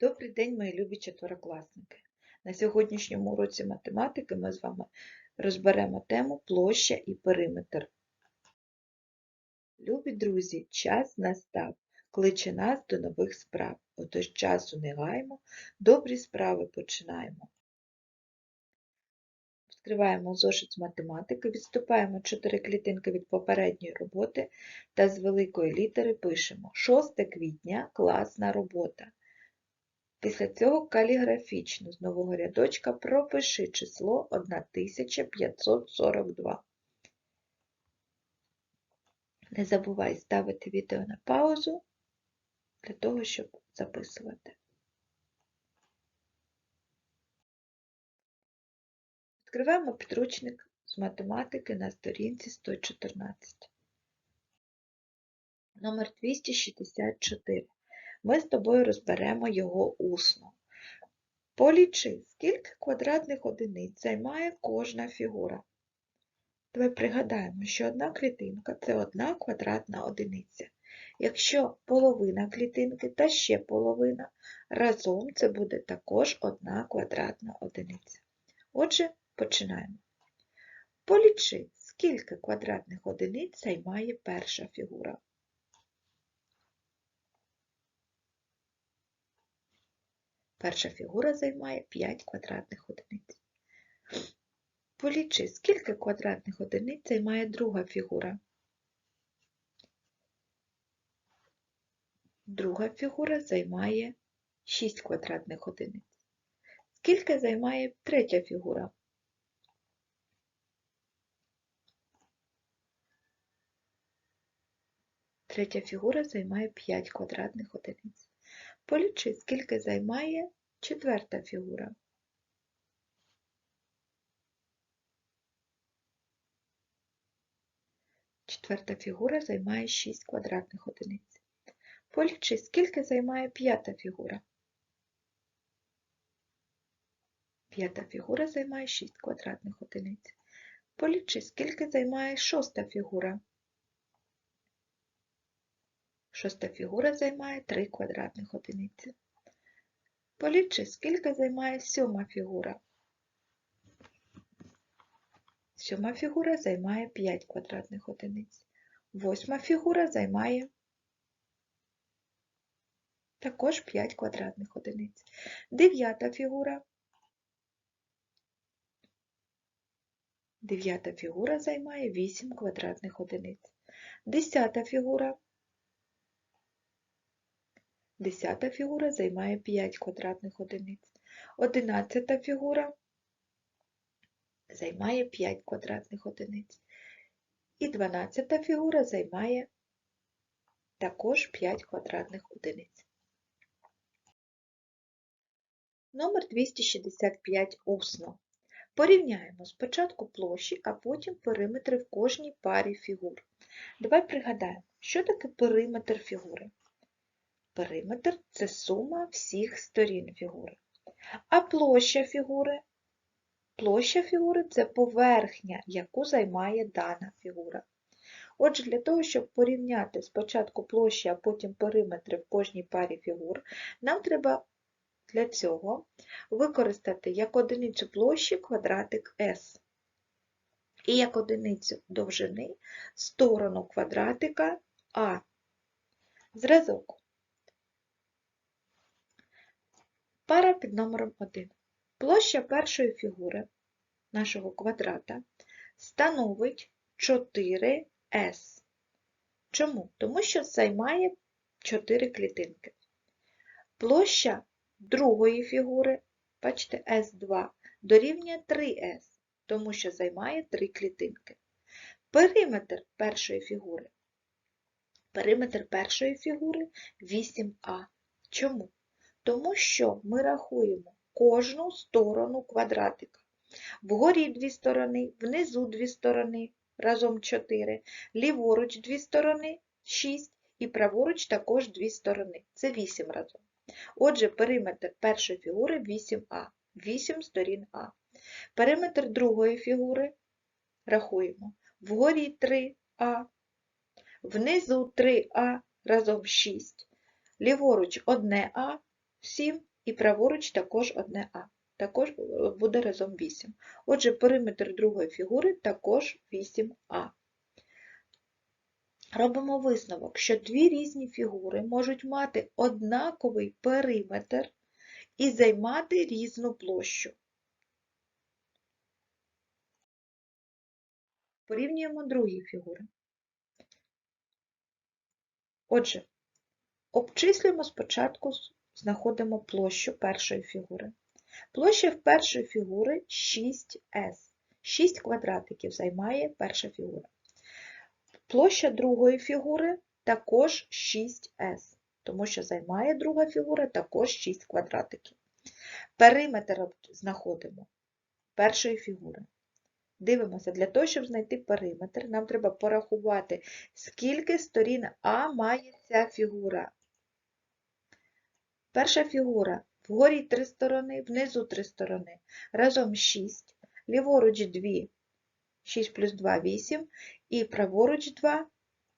Добрий день, мої любі четверокласники. На сьогоднішньому уроці математики ми з вами розберемо тему площа і периметр. Любі друзі, час настав, кличе нас до нових справ. Отож часу не гаймо, добрі справи починаємо. Відкриваємо зошит з математики, відступаємо 4 клітинки від попередньої роботи та з великої літери пишемо 6 квітня класна робота. Після цього каліграфічно з нового рядочка пропиши число 1542. Не забувай ставити відео на паузу для того, щоб записувати. Відкриваємо підручник з математики на сторінці 114. Номер 264. Ми з тобою розберемо його усно. Полічи, скільки квадратних одиниць займає кожна фігура. Давай пригадаємо, що одна клітинка це одна квадратна одиниця. Якщо половина клітинки та ще половина, разом це буде також одна квадратна одиниця. Отже, починаємо. Полічи, скільки квадратних одиниць займає перша фігура. Перша фігура займає 5 квадратних одиниць. Полічи, скільки квадратних одиниць займає друга фігура. Друга фігура займає 6 квадратних одиниць. Скільки займає третя фігура? Третя фігура займає 5 квадратних одиниць. Полічи, скільки займає четверта фігура. Четверта фігура займає 6 квадратних одиниць. Полічи, скільки займає п'ята фігура. П'ята фігура займає 6 квадратних одиниць. Полічи, скільки займає шоста фігура. Шоста фігура займає 3 квадратних одиниці. Полічи, скільки займає сьома фігура. Сьома фігура займає 5 квадратних одиниць. Восьма фігура займає також 5 квадратних одиниць. Дев'ята фігура. Дев'ята фігура займає 8 квадратних одиниць. Десята фігура. Десята фігура займає 5 квадратних одиниць. Одинадцята фігура займає 5 квадратних одиниць. І дванадцята фігура займає також 5 квадратних одиниць. Номер 265 усно. Порівняємо спочатку площі, а потім периметри в кожній парі фігур. Давай пригадаємо, що таке периметр фігури. Периметр це сума всіх сторін фігури. А площа фігури? Площа фігури це поверхня, яку займає дана фігура. Отже, для того, щоб порівняти спочатку площі, а потім периметри в кожній парі фігур, нам треба для цього використати як одиницю площі квадратик S. І як одиницю довжини сторону квадратика А. Зразок. Пара під номером 1. Площа першої фігури нашого квадрата становить 4С. Чому? Тому що займає 4 клітинки. Площа другої фігури, бачите, S2, дорівнює 3S, тому що займає 3 клітинки. Периметр першої фігури. Периметр першої фігури 8А. Чому? Тому що ми рахуємо кожну сторону квадратика. Вгорі дві сторони, внизу дві сторони, разом 4, ліворуч дві сторони 6 і праворуч також дві сторони. Це 8 разом. Отже, периметр першої фігури 8А, 8 сторін А. Периметр другої фігури рахуємо. Вгорі 3А, внизу 3А разом 6, ліворуч 1А, 7 і праворуч також одне А. Також е, буде разом 8. Отже, периметр другої фігури також 8А. Робимо висновок, що дві різні фігури можуть мати однаковий периметр і займати різну площу. Порівнюємо другі фігури. Отже, обчислюємо спочатку, знаходимо площу першої фігури. Площа першої фігури 6С. 6 квадратиків займає перша фігура. Площа другої фігури також 6С, тому що займає друга фігура також 6 квадратиків. Периметр знаходимо першої фігури. Дивимося, для того, щоб знайти периметр, нам треба порахувати, скільки сторін А має ця фігура. Перша фігура вгорі три сторони, внизу три сторони. Разом 6, ліворуч 2, 6 плюс 2 – 8, і праворуч 2,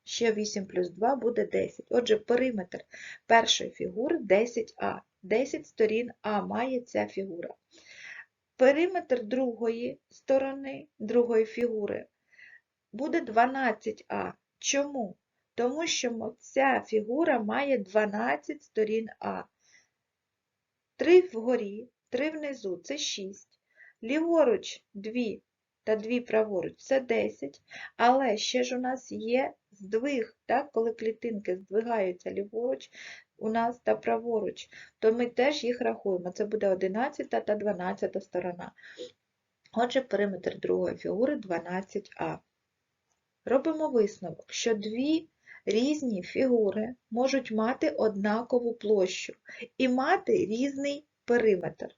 ще 8 плюс 2 буде 10. Отже, периметр першої фігури 10А. 10 сторін А має ця фігура. Периметр другої сторони, другої фігури буде 12А. Чому? Тому що ця фігура має 12 сторін А. 3 вгорі, 3 внизу це 6. Ліворуч 2 та 2 праворуч це 10. Але ще ж у нас є здвиг, так? коли клітинки здвигаються ліворуч у нас та праворуч, то ми теж їх рахуємо. Це буде 11 та 12 сторона. Отже, периметр другої фігури 12А. Робимо висновок, що дві різні фігури можуть мати однакову площу і мати різний периметр.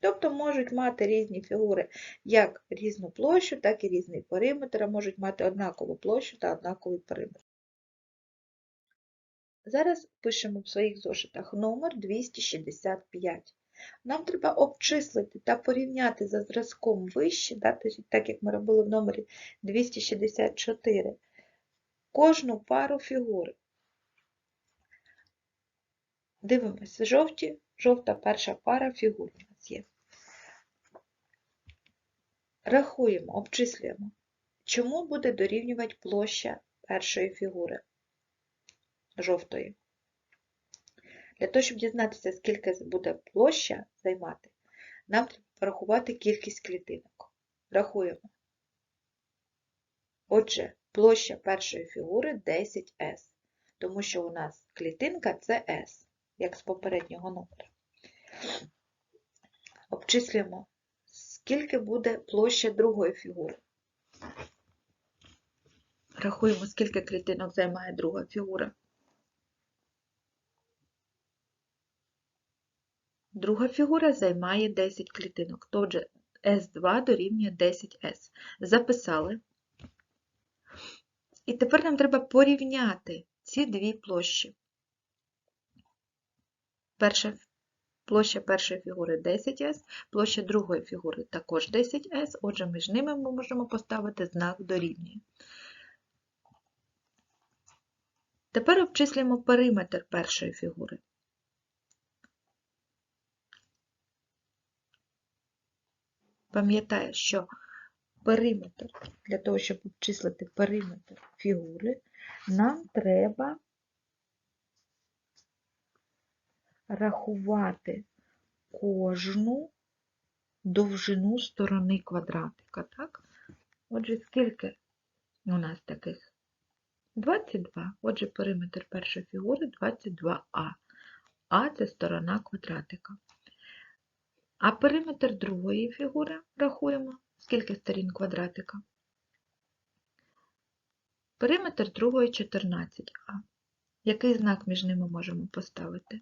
Тобто можуть мати різні фігури як різну площу, так і різний периметр, а можуть мати однакову площу та однаковий периметр. Зараз пишемо в своїх зошитах номер 265. Нам треба обчислити та порівняти за зразком вище, так як ми робили в номері 264, кожну пару фігур. Дивимося, жовті, жовта перша пара фігур у нас є. Рахуємо, обчислюємо, чому буде дорівнювати площа першої фігури жовтої. Для того, щоб дізнатися, скільки буде площа займати, нам треба порахувати кількість клітинок. Рахуємо. Отже, площа першої фігури 10С, тому що у нас клітинка це S, як з попереднього номера. Обчислюємо, скільки буде площа другої фігури. Рахуємо, скільки клітинок займає друга фігура. Друга фігура займає 10 клітинок, отже, S2 дорівнює 10S. Записали. І тепер нам треба порівняти ці дві площі. Перша Площа першої фігури 10С, площа другої фігури також 10С, отже, між ними ми можемо поставити знак дорівнює. Тепер обчислюємо периметр першої фігури. Пам'ятаю, що периметр, для того, щоб обчислити периметр фігури, нам треба рахувати кожну довжину сторони квадратика. Так? Отже, скільки у нас таких? 22. Отже, периметр першої фігури 22А. А це сторона квадратика. А периметр другої фігури рахуємо, скільки сторін квадратика. Периметр другої 14А. Який знак між ними можемо поставити?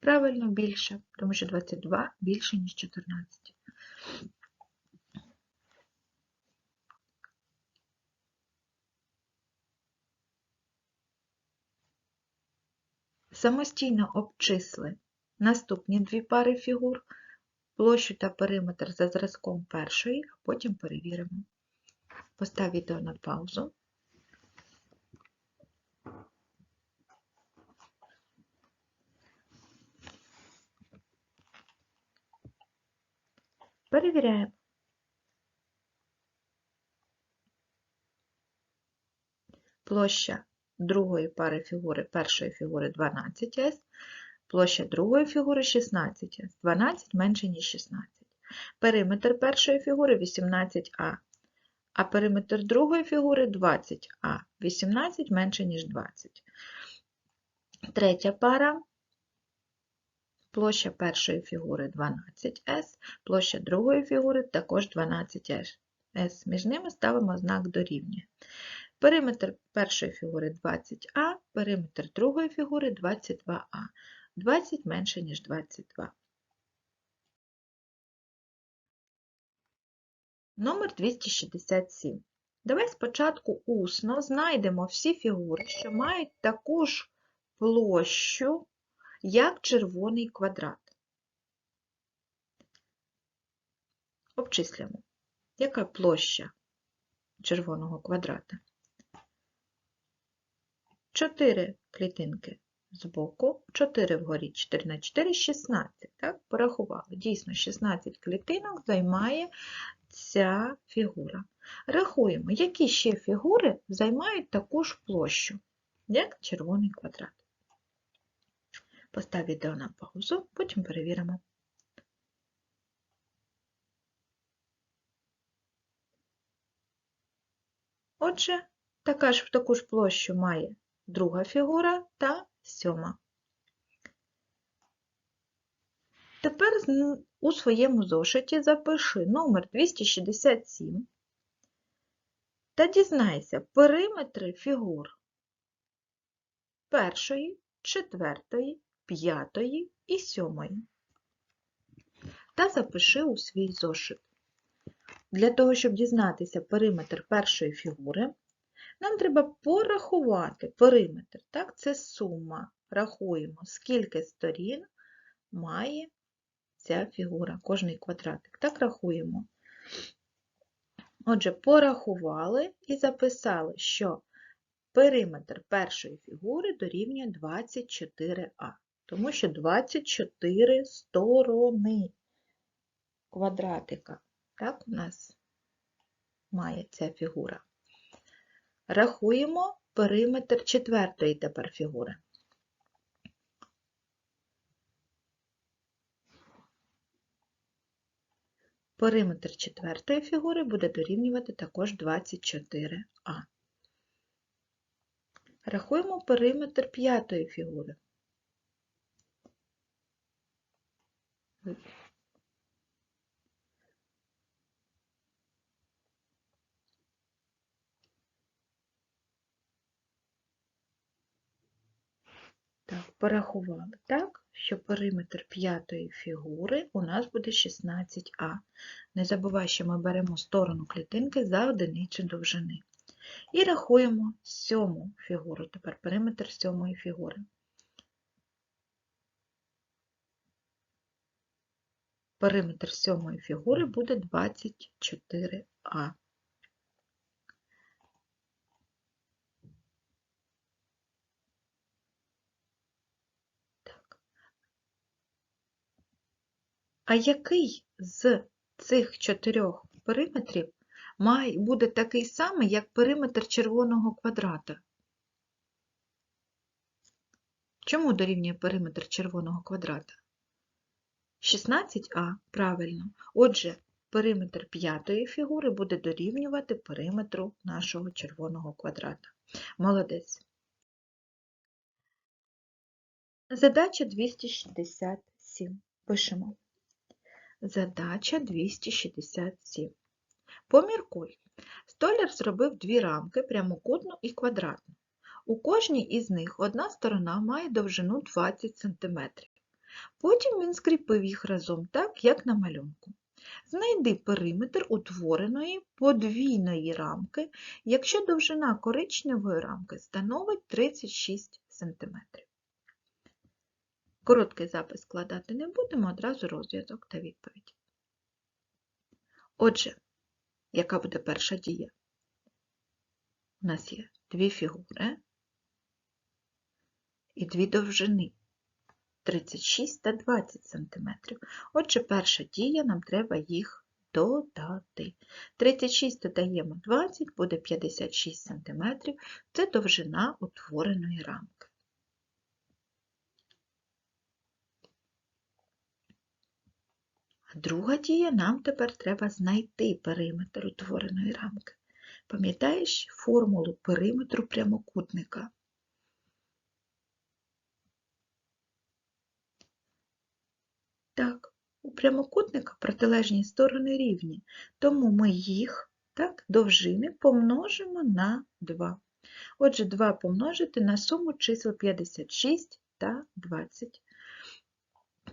Правильно, більше, тому що 22 більше, ніж 14. Самостійно обчисли наступні дві пари фігур, площу та периметр за зразком першої, а потім перевіримо. Постав відео на паузу. Перевіряємо. Площа другої пари фігури першої фігури 12С, площа другої фігури 16С. 12 менше, ніж 16. Периметр першої фігури 18А, а периметр другої фігури 20А. 18 менше, ніж 20. Третя пара. Площа першої фігури 12С, площа другої фігури також 12С. Між ними ставимо знак дорівнює. Периметр першої фігури 20А, периметр другої фігури 22А. 20 менше, ніж 22. Номер 267. Давай спочатку усно знайдемо всі фігури, що мають таку ж площу, як червоний квадрат. Обчислюємо. Яка площа червоного квадрата? 4 клітинки збоку, 4 вгорі, 4 на 4, 16. Так, порахували. Дійсно, 16 клітинок займає ця фігура. Рахуємо, які ще фігури займають таку ж площу, як червоний квадрат. Постав відео на паузу, потім перевіримо. Отже, така ж, таку ж площу має друга фігура та сьома. Тепер у своєму зошиті запиши номер 267 та дізнайся периметри фігур першої, четвертої, п'ятої і сьомої. Та запиши у свій зошит. Для того, щоб дізнатися периметр першої фігури, нам треба порахувати периметр. Так, це сума. Рахуємо, скільки сторін має ця фігура, кожний квадратик. Так рахуємо. Отже, порахували і записали, що периметр першої фігури дорівнює 24А, тому що 24 сторони квадратика. Так у нас має ця фігура. Рахуємо периметр четвертої тепер фігури. Периметр четвертої фігури буде дорівнювати також 24А. Рахуємо периметр п'ятої фігури. Так, порахували так, що периметр п'ятої фігури у нас буде 16А. Не забувай, що ми беремо сторону клітинки за одиницю довжини. І рахуємо сьому фігуру, тепер периметр сьомої фігури. Периметр сьомої фігури буде 24А. А який з цих чотирьох периметрів має, буде такий самий, як периметр червоного квадрата? Чому дорівнює периметр червоного квадрата? 16а, правильно. Отже, периметр п'ятої фігури буде дорівнювати периметру нашого червоного квадрата. Молодець. Задача 267. Пишемо. Задача 267. Поміркуй. Столяр зробив дві рамки прямокутну і квадратну. У кожній із них одна сторона має довжину 20 см. Потім він скріпив їх разом так, як на малюнку. Знайди периметр утвореної подвійної рамки, якщо довжина коричневої рамки становить 36 см. Короткий запис складати не будемо, одразу розв'язок та відповідь. Отже, яка буде перша дія? У нас є дві фігури і дві довжини 36 та 20 см. Отже, перша дія нам треба їх додати. 36 додаємо 20, буде 56 см. Це довжина утвореної рамки. Друга дія, нам тепер треба знайти периметр утвореної рамки. Пам'ятаєш формулу периметру прямокутника? Так, у прямокутника протилежні сторони рівні, тому ми їх, так, довжини помножимо на 2. Отже, 2 помножити на суму чисел 56 та 20.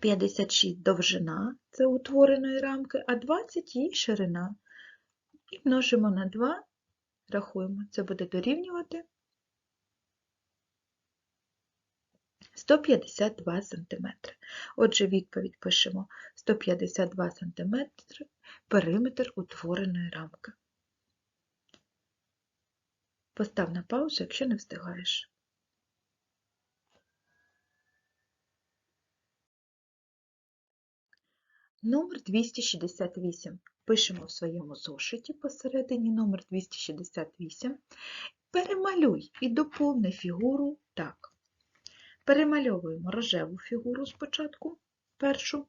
56 довжина це утвореної рамки, а 20 її ширина. І множимо на 2, рахуємо, це буде дорівнювати 152 см. Отже, відповідь пишемо 152 см периметр утвореної рамки. Постав на паузу, якщо не встигаєш. Номер 268. Пишемо в своєму зошиті посередині номер 268. Перемалюй і доповни фігуру так. Перемальовуємо рожеву фігуру спочатку, першу.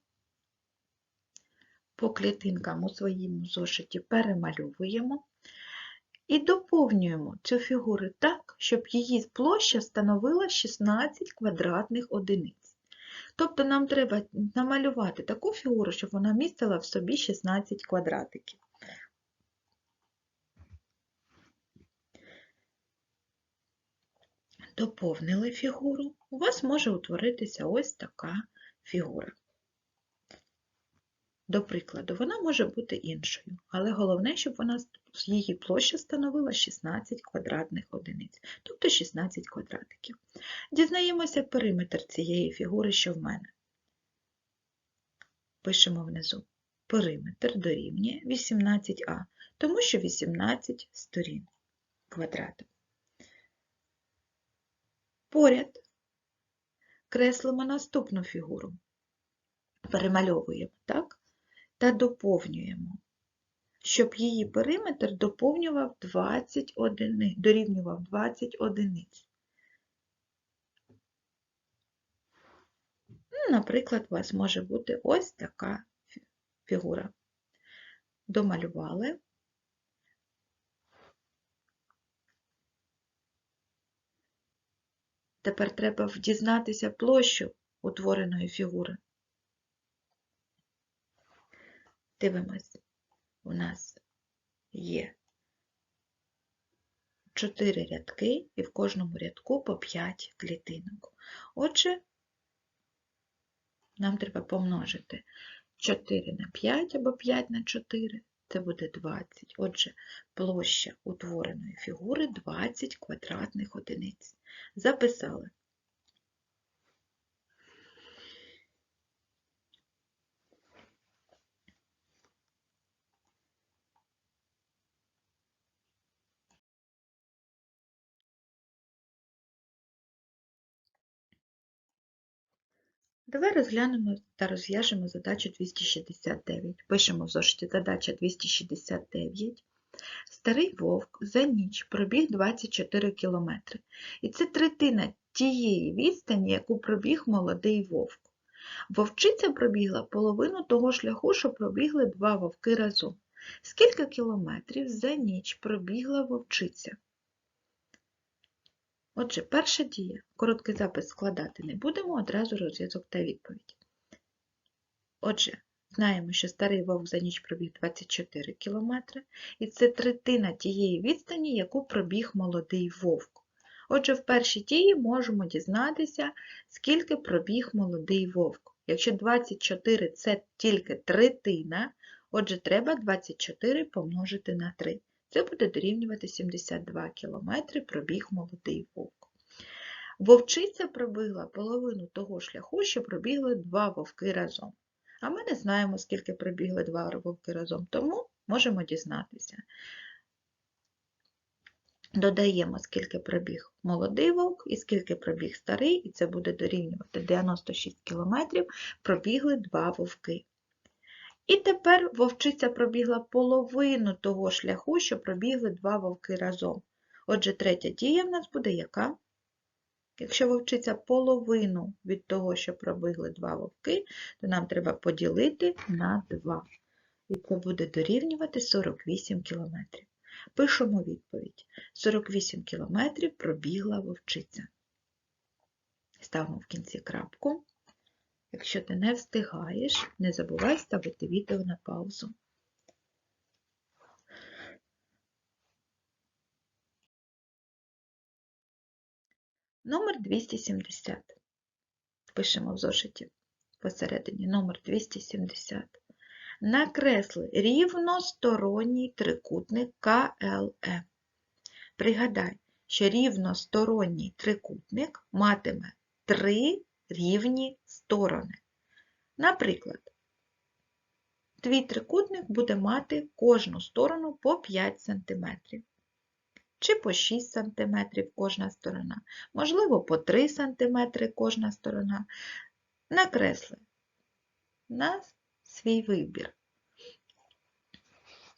По клітинкам у своєму зошиті перемальовуємо і доповнюємо цю фігуру так, щоб її площа становила 16 квадратних одиниць. Тобто нам треба намалювати таку фігуру, щоб вона містила в собі 16 квадратиків. Доповнили фігуру, у вас може утворитися ось така фігура. До прикладу, вона може бути іншою, але головне, щоб вона її площа становила 16 квадратних одиниць, тобто 16 квадратиків. Дізнаємося периметр цієї фігури, що в мене. Пишемо внизу. Периметр дорівнює 18а, тому що 18 сторін квадрату. Поряд креслимо наступну фігуру. Перемальовуємо, так? Та доповнюємо, щоб її периметр доповнював 20 одиниць, дорівнював 20 одиниць. Наприклад, у вас може бути ось така фігура. Домалювали. Тепер треба дізнатися площу утвореної фігури. Дивимось, у нас є 4 рядки і в кожному рядку по 5 клітинок. Отже, нам треба помножити 4 на 5 або 5 на 4, це буде 20. Отже, площа утвореної фігури 20 квадратних одиниць. Записали. Давай розглянемо та розв'яжемо задачу 269. Пишемо в зошиті задача 269. Старий вовк за ніч пробіг 24 кілометри. І це третина тієї відстані, яку пробіг молодий вовк. Вовчиця пробігла половину того шляху, що пробігли два вовки разом. Скільки кілометрів за ніч пробігла вовчиця? Отже, перша дія. Короткий запис складати не будемо, одразу розв'язок та відповідь. Отже, знаємо, що старий вовк за ніч пробіг 24 км, і це третина тієї відстані, яку пробіг молодий вовк. Отже, в першій дії можемо дізнатися, скільки пробіг молодий вовк. Якщо 24 це тільки третина, отже, треба 24 помножити на 3. Це буде дорівнювати 72 км пробіг молодий вовк. Вовчиця пробігла половину того шляху, що пробігли два вовки разом. А ми не знаємо, скільки пробігли два вовки разом, тому можемо дізнатися. Додаємо, скільки пробіг молодий вовк і скільки пробіг старий, і це буде дорівнювати 96 км пробігли два вовки. І тепер вовчиця пробігла половину того шляху, що пробігли два вовки разом. Отже, третя дія в нас буде яка? Якщо вовчиця половину від того, що пробігли два вовки, то нам треба поділити на 2. І це буде дорівнювати 48 кілометрів. Пишемо відповідь. 48 кілометрів пробігла вовчиця. Ставимо в кінці крапку. Якщо ти не встигаєш, не забувай ставити відео на паузу. Номер 270. Пишемо в зошиті посередині номер 270. Накресли рівносторонній трикутник КЛМ. Пригадай, що рівносторонній трикутник матиме три рівні сторони. Наприклад, твій трикутник буде мати кожну сторону по 5 см. Чи по 6 см кожна сторона, можливо, по 3 см кожна сторона. Накресли на свій вибір.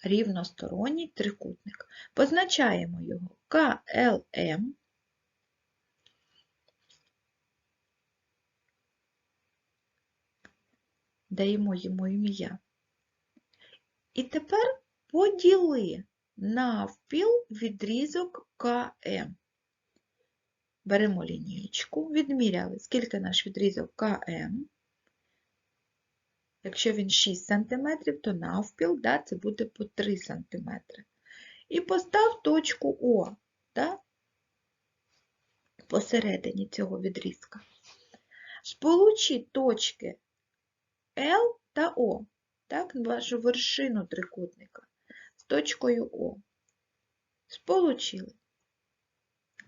Рівносторонній трикутник. Позначаємо його КЛМ. Даємо йому ім'я. І тепер поділи навпіл відрізок КМ. Беремо лінієчку, відміряли, скільки наш відрізок КМ. Якщо він 6 см, то навпіл да, це буде по 3 см. І постав точку О да, посередині цього відрізка. Сполучи точки L та O, так, вашу вершину трикутника з точкою О. Сполучили.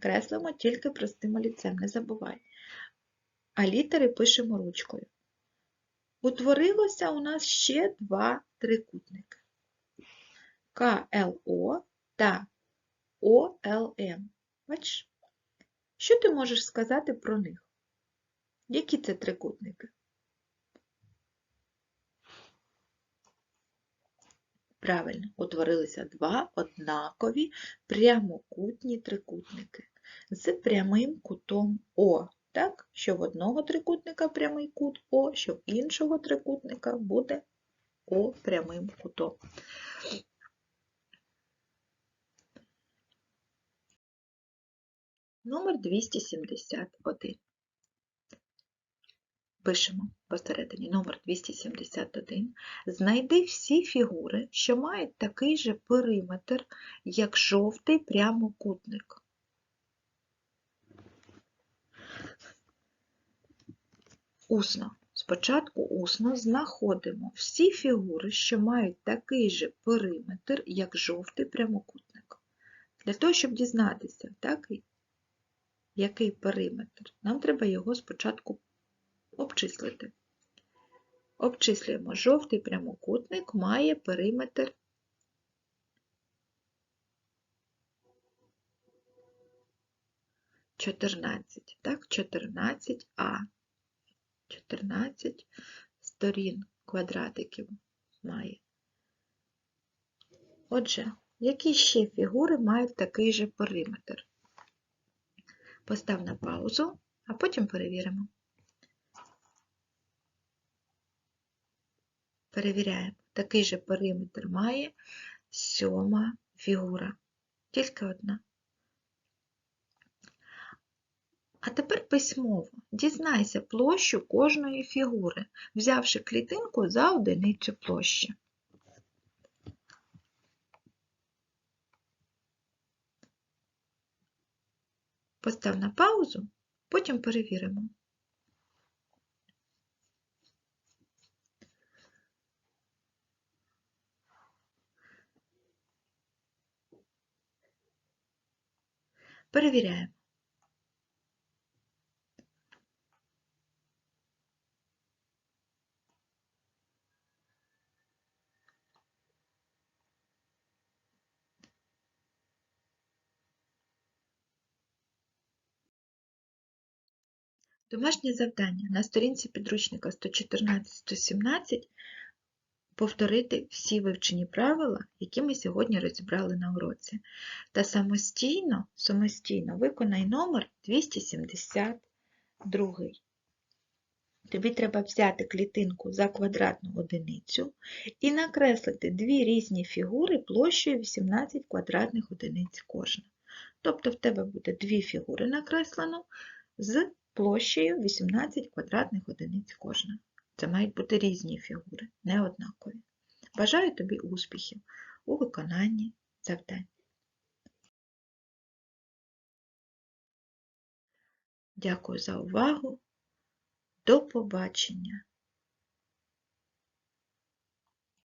Креслимо тільки простим олівцем, не забувай. А літери пишемо ручкою. Утворилося у нас ще два трикутники КЛО та ОЛМ. Бачиш? Що ти можеш сказати про них? Які це трикутники? Правильно, утворилися два однакові прямокутні трикутники з прямим кутом О. Так, що в одного трикутника прямий кут О, що в іншого трикутника буде О прямим кутом. Номер 271. Пишемо посередині номер 271. Знайди всі фігури, що мають такий же периметр, як жовтий прямокутник. Усно. Спочатку усно знаходимо всі фігури, що мають такий же периметр, як жовтий прямокутник. Для того, щоб дізнатися, так, який периметр, нам треба його спочатку обчислити. Обчислюємо жовтий прямокутник має периметр чотирнадцять, так, 14А. 14 сторін квадратиків має. Отже, які ще фігури мають такий же периметр? Постав на паузу, а потім перевіримо. Перевіряємо, такий же периметр має сьома фігура. Тільки одна. А тепер письмово. Дізнайся площу кожної фігури, взявши клітинку за одиницю площі. Постав на паузу, потім перевіримо. Перевіряємо. Домашнє завдання на сторінці підручника 114-117 повторити всі вивчені правила, які ми сьогодні розібрали на уроці. Та самостійно, самостійно виконай номер 272. Тобі треба взяти клітинку за квадратну одиницю і накреслити дві різні фігури площею 18 квадратних одиниць кожна. Тобто в тебе буде дві фігури накреслено з площею 18 квадратних одиниць кожна. Це мають бути різні фігури, не однакові. Бажаю тобі успіхів у виконанні завдань. Дякую за увагу. До побачення!